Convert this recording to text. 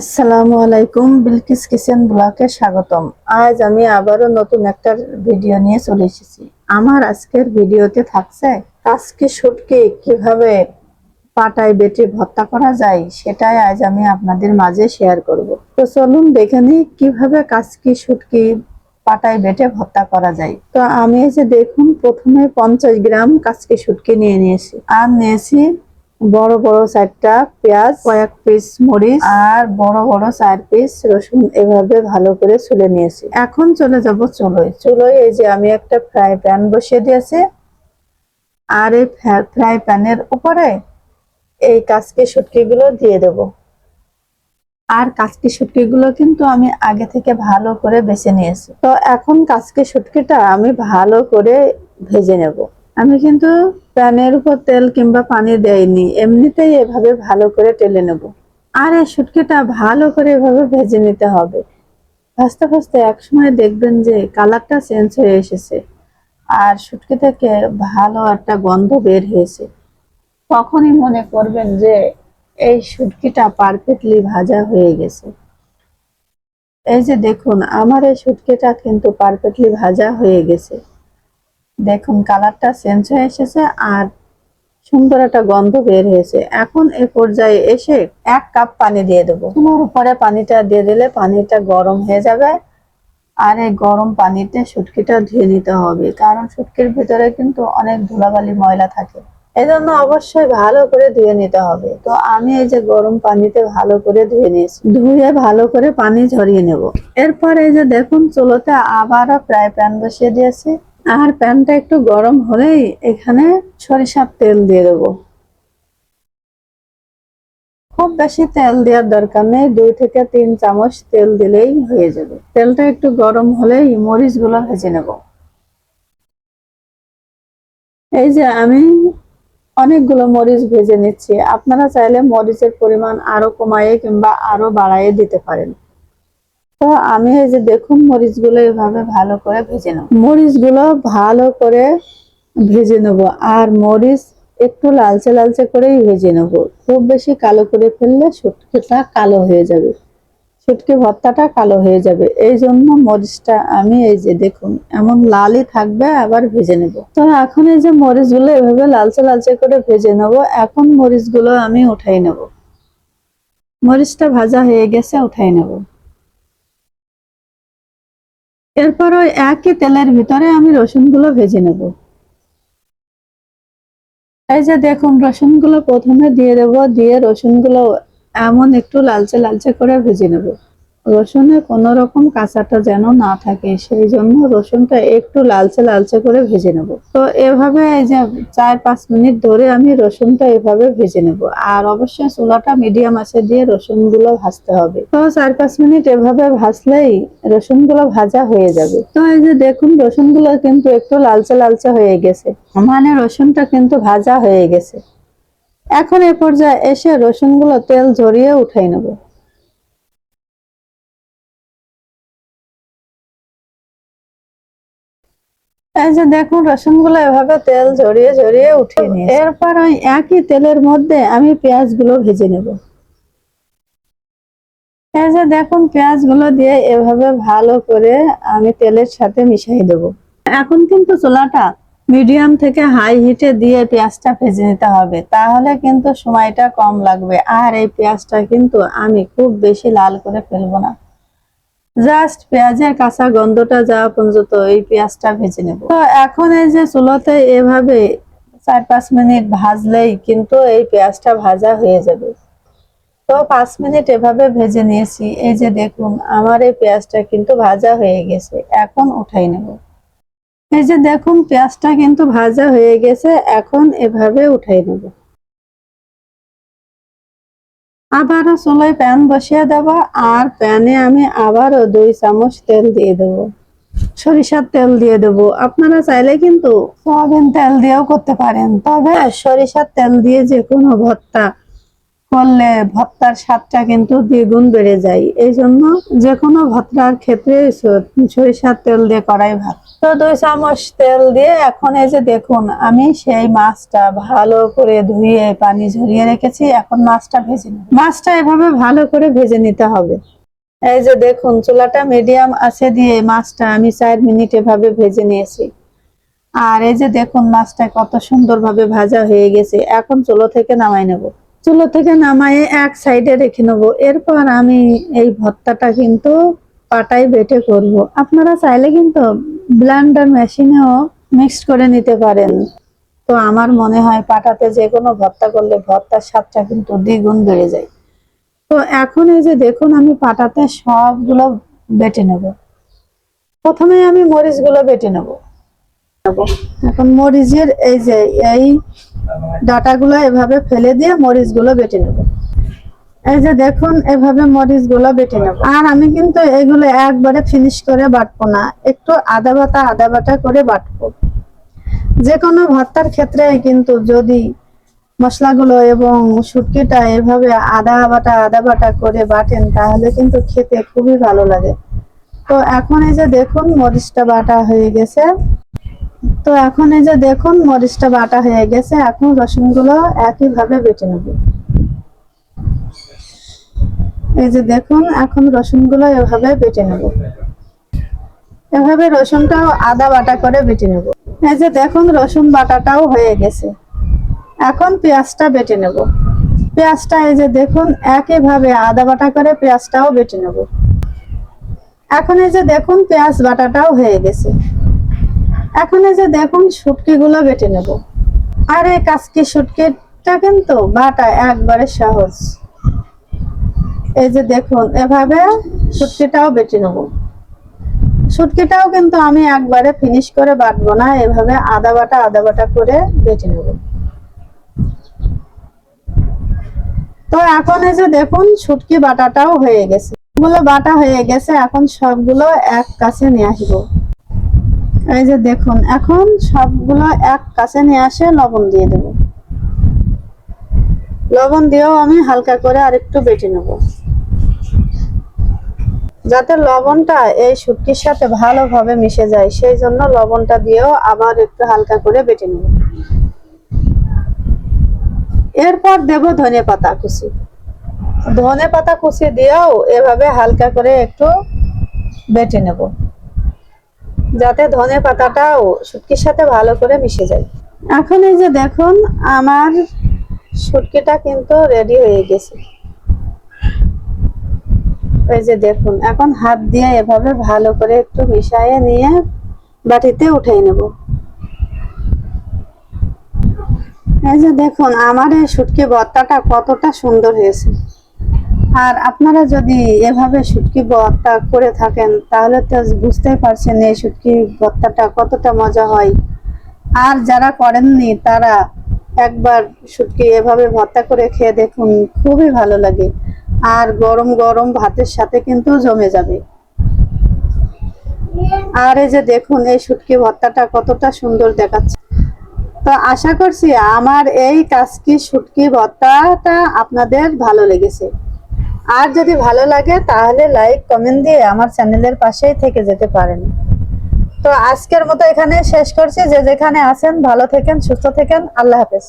আসসালামু আলাইকুম, বিলকিস কিচেন ব্লকে স্বাগতম। আজ আমি আবারও নতুন একটা ভিডিও নিয়ে চলে এসেছি। আমার আজকের ভিডিওতে থাকছে আজকে শুটকি কীভাবে পাটায় বেটে ভর্তা করা যায়, সেটাই আজ আমি আপনাদের মাঝে শেয়ার করব। তো চলুন দেখে নিই কীভাবে কাজকি শুটকি পাটায় বেটে ভর্তা করা যায়। তো আমি এই যে দেখুন, প্রথমে পঞ্চাশ গ্রাম কাজকি শুটকি নিয়ে নিয়েছি। আর নিয়েছি বড় বড় চারটা পেঁয়াজ, কয়েক পিস মরিচ আর বড় বড় চার পিস রসুন এভাবে ভালো করে ছুলে নিয়েছি। এখন চলে যাব চুলোয়। চুলোয় এই যে আমি একটা ফ্রাই প্যান বসিয়ে দিয়েছি। আর এই ফ্রাই প্যানের উপরে এই কাজকি শুটকিগুলো দিয়ে দেব। আর কাজকি শুটকিগুলো কিন্তু আমি আগে থেকে ভালো করে বেছে নিয়েছি। তো এখন কাজকি শুটকিটা আমি ভালো করে ভেজে নেব। আমি কিন্তু প্যানের উপর তেল কিংবা পানি দেয়নি এমনিতেই এভাবে ভালো করে টেলে নেব। আর এই শুটকিটা ভালো করে এভাবে ভেজে নিতে হবে। ভাজতে ভাজতে একসময় দেখবেন যে কালারটা চেঞ্জ হয়ে এসেছে আর শুটকি থেকে ভালো একটা গন্ধ বের হয়েছে। তখনই মনে করবেন যে এই শুটকিটা পারফেক্টলি ভাজা হয়ে গেছে। এই যে দেখুন, আমার এই শুটকিটা কিন্তু পারফেক্টলি ভাজা হয়ে গেছে। দেখুন, কালারটা চেঞ্জ হয়ে এসেছে আর সুন্দর একটা গন্ধ বের হয়েছে। এখন এ পর্যায়ে এসে এক কাপ পানি দিয়ে দেবো। উপরে পানিটা দিয়ে দিলে পানিটা গরম হয়ে যাবে। আর এই গরম পানিতে শুটকিটা ধুয়ে নিতে হবে, কারণ শুটকির ভিতরে কিন্তু অনেক ধুলাবালি ময়লা থাকে। এই জন্য অবশ্যই ভালো করে ধুয়ে নিতে হবে। তো আমি এই যে গরম পানিতে ভালো করে ধুয়ে নিয়েছি। ধুয়ে ভালো করে পানি ঝরিয়ে নেব। এরপর এই যে দেখুন, চুলোতে আবারও ফ্রাই প্যান বসিয়ে দিয়েছি। আর প্যানটা একটু গরম হলেই এখানে সরিষার তেল দিয়ে দেবো। খুব বেশি তেল দেওয়ার দরকার নেই, দুই থেকে তিন চামচ তেল দিলেই হয়ে যাবে। তেলটা একটু গরম হলেই মরিচগুলো ভেজে নেব। এই যে আমি অনেকগুলো মরিচ ভেজে নিচ্ছি, আপনারা চাইলে মরিচের পরিমাণ আরও কমাইয়ে কিংবা আরও বাড়াইয়ে দিতে পারেন। তো আমি এই যে দেখুন মরিচগুলো এভাবে ভালো করে ভেজে নেব। মরিচগুলো ভালো করে ভেজে নেব আর মরিচ একটু লালচে লালচে করেই ভেজে নেব। খুব বেশি কালো করে ফেললে শুটকিটা কালো হয়ে যাবে। শুটকি ভর্তাটা কালো হয়ে যাবে। এই জন্য মরিচটা আমি এই যে দেখুন এমন লালই থাকবে আবার ভেজে নেব। তো এখন এই যে মরিচগুলো এভাবে লালচে লালচে করে ভেজে নেব। এখন মরিচগুলো আমি উঠাই নেব। মরিচটা ভাজা হয়ে গেছে, উঠাই নেব। এরপর ওই একই তেলের ভিতরে আমি রসুনগুলো ভেজে নেব। এই যে দেখুন, রসুনগুলো প্রথমে দিয়ে দেব, দিয়ে রসুনগুলো এমন একটু লালচে লালচে করে ভেজে নেব। রসুনে কোনো রকম কাঁচাটা যেন না থাকে, সেই জন্য রসুনটা একটু লালচে লালচে করে ভেজে নেব। তো এভাবে এই যে চার পাঁচ মিনিট ধরে আমি রসুনটা এভাবে ভেজে নেব। আর অবশ্যই চুলাটা মিডিয়াম আছে দিয়ে রসুনগুলো ভাজতে হবে। তো চার পাঁচ মিনিট এভাবে ভাজলেই রসুনগুলো ভাজা হয়ে যাবে। তো এই যে দেখুন, রসুনগুলো কিন্তু একটু লালচে লালচে হয়ে গেছে। মানে রসুনটা কিন্তু ভাজা হয়ে গেছে। এখন এ পর্যায়ে এসে রসুনগুলো তেল ঝরিয়ে উঠাই নেব। এই যে দেখুন রসুনগুলো এভাবে তেল ঝরিয়ে ঝরিয়ে উঠিয়ে নিয়ে এরপর ওই একই তেলের মধ্যে আমি পেঁয়াজগুলো ভেজে নেব। এই যে দেখুন দিয়ে এভাবে ভালো করে আমি তেলের সাথে মিশিয়ে দেব। এখন কিন্তু চুলাটা মিডিয়াম থেকে হাই হিটে দিয়ে পেঁয়াজটা ভেজে নিতে হবে। তাহলে কিন্তু সময়টা কম লাগবে। আর এই পেঁয়াজটা কিন্তু আমি খুব বেশি লাল করে ফেলব না। জাস্ট পেঁয়াজের কাঁচা গন্ধটা যাওয়া পর্যন্ত এই পেঁয়াজটা ভেজে নেব। তো এখন এই যে চুলোতে এভাবে চার পাঁচ মিনিট ভাজলেই কিন্তু এই পেঁয়াজটা ভাজা হয়ে যাবে। তো পাঁচ মিনিট এভাবে ভেজে নিয়েছি। এই যে দেখুন, আমার এই পেঁয়াজটা কিন্তু ভাজা হয়ে গেছে। এখন উঠাই নেব। এই যে দেখুন, পেঁয়াজটা কিন্তু ভাজা হয়ে গেছে। এখন এভাবে উঠাই নেব। আবারও চুলায় প্যান বসিয়ে দেব আর প্যানে আমি আবারও দুই চামচ তেল দিয়ে দেব। সরিষার তেল দিয়ে দেব। আপনারা চাইলে কিন্তু সয়াবিন তেল দিয়েও করতে পারেন। তবে সরিষার তেল দিয়ে যে কোনো ভর্তা করলে ভত্তার স্বাদটা কিন্তু দ্বিগুণ বেড়ে যায়। এই জন্য যে কোনো ভর্তার ক্ষেত্রে সরিষার তেল দিয়ে করাই ভালো তো দুই চামচ তেল দিয়ে এখন এই যে দেখুন, আমি সেই মাছটা ভালো করে ধুয়ে পানি ঝরিয়ে রেখেছি, এখন মাছটা ভেজে নেব। মাছটা এভাবে ভালো করে ভেজে নিতে হবে। এই যে দেখুন, চুলাটা মিডিয়াম আছে দিয়ে মাছটা আমি চার মিনিট এভাবে ভেজে নিয়েছি। আর এই যে দেখুন, মাছটা কত সুন্দরভাবে ভাজা হয়ে গেছে, এখন চুলো থেকে নামাই নেব। চুলো থেকে নামায়ে এক সাইডে রেখে নেব। এরপর আমি এই ভর্তাটা কিন্তু পাটায় বেটে করব। আপনারা চাইলে কিন্তু ব্লেন্ডার মেশিনেও মিক্সড করে নিতে পারেন। তো আমার মনে হয় পাটাতে যে কোনো ভর্তা করলে ভর্তার স্বাদটা কিন্তু দ্বিগুণ বেড়ে যায়। তো এখন এই যে দেখুন, আমি পাটাতে সবগুলো বেটে নেব। প্রথমে আমি মরিচগুলো বেটে নেব। এখন মরিচের এই যে, এই ডাটাগুলো এভাবে ফেলে দিয়ে মরিচগুলো বেটে নেব। এই যে দেখুন, এভাবে মরিচগুলো বেটে নেব। আর আমি কিন্তু এগুলো একবারে ফিনিশ করে বাটবো না, একটু আদা বাটা আদা বাটা করে বাটবো। যে কোনো ভর্তার ক্ষেত্রে কিন্তু যদি মশলাগুলো এবং শুটকিটা এভাবে আদা বাটা আদা বাটা করে বাটেন, তাহলে কিন্তু খেতে খুবই ভালো লাগে। তো এখন এই যে দেখুন, মরিচটা বাটা হয়ে গেছে। তো এখন এই যে দেখুন, মরিচটা বাটা হয়ে গেছে, এখন রসুনগুলো একইভাবে বেটে নেব। এই যে দেখুন, এখন রসুনগুলো এভাবে বেটে নেব। এভাবে রসুনটাও আদা বাটা করে বেটে নেব। এই যে দেখুন, রসুন বাটাটাও হয়ে গেছে। এখন পেঁয়াজটা বেটে নেব। পেঁয়াজটা এই যে দেখুন একইভাবে আদা বাটা করে পেঁয়াজটাও বেটে নেব। এখন এই যে দেখুন, পেঁয়াজ বাটাটাও হয়ে গেছে। এখন এই যে দেখুন শুটকি গুলো বেটে নেব। আর এই কাসকি শুটকিটা কিন্তু বাটা একবারে সহজ। এই যে দেখুন, এভাবে শুটকিটাও বেটে নেব। শুটকিটাও কিন্তু আমি একবারে ফিনিশ করে বাটবো না, এভাবে আদা বাটা আদা বাটা করে বেটে নেব। তো এখন এই যে দেখুন শুটকি বাটাটাও হয়ে গেছে। গুলো বাটা হয়ে গেছে, এখন সবগুলো এক কাছে নিয়ে আসব। এই যে দেখুন, এখন সবগুলো এক কাছে নিয়ে আসে লবণ দিয়ে দেব। লবণ দিয়েও আমি হালকা করে আরেকটু বেটে নেব। যাতে লবণটা এই শুটকির সাথে ভালোভাবে মিশে যায়, সেই জন্য লবণটা দিয়েও আবার একটু হালকা করে বেটে নেব। এরপর দেব ধনে পাতা কুচি। ধনে পাতা কুচি দিয়েও এভাবে হালকা করে একটু বেটে নেব। যাতে ধনে পাতাটাও শুটকির সাথে ভালো করে মিশে যায়। এখন এই যে দেখুন, আমার শুটকিটা কিন্তু রেডি হয়ে গেছে। এই যে দেখুন, এখন হাত দিয়ে এভাবে ভালো করে একটু মিশিয়ে নিয়ে বাটিতে উঠাই নেব। এই যে দেখুন, আমার এই শুটকি ভর্তাটা কতটা সুন্দর হয়েছে। আর আপনারা যদি এভাবে শুটকি ভর্তা করে থাকেন, তাহলে তো বুঝতেই পারছেন এই শুটকি ভর্তাটা কতটা মজা হয়। আর যারা করেননি, তারা একবার শুটকি এভাবে ভর্তা করে খেয়ে দেখুন, খুবই ভালো লাগে। আর গরম গরম ভাতের সাথে কিন্তু জমে যাবে। আর এই যে দেখুন, এই শুটকি ভর্তাটা কতটা সুন্দর দেখাচ্ছে। তো আশা করছি আমার এই কাজকি শুটকি ভর্তাটা আপনাদের ভালো লেগেছে। আর যদি ভালো লাগে, তাহলে লাইক কমেন্ট দিয়ে আমার চ্যানেলের পাশেই থেকে যেতে পারেন। তো আজকের মতো এখানে শেষ করছি। যে যেখানে আছেন, ভালো থেকেন, সুস্থ থাকেন। আল্লাহ হাফেজ।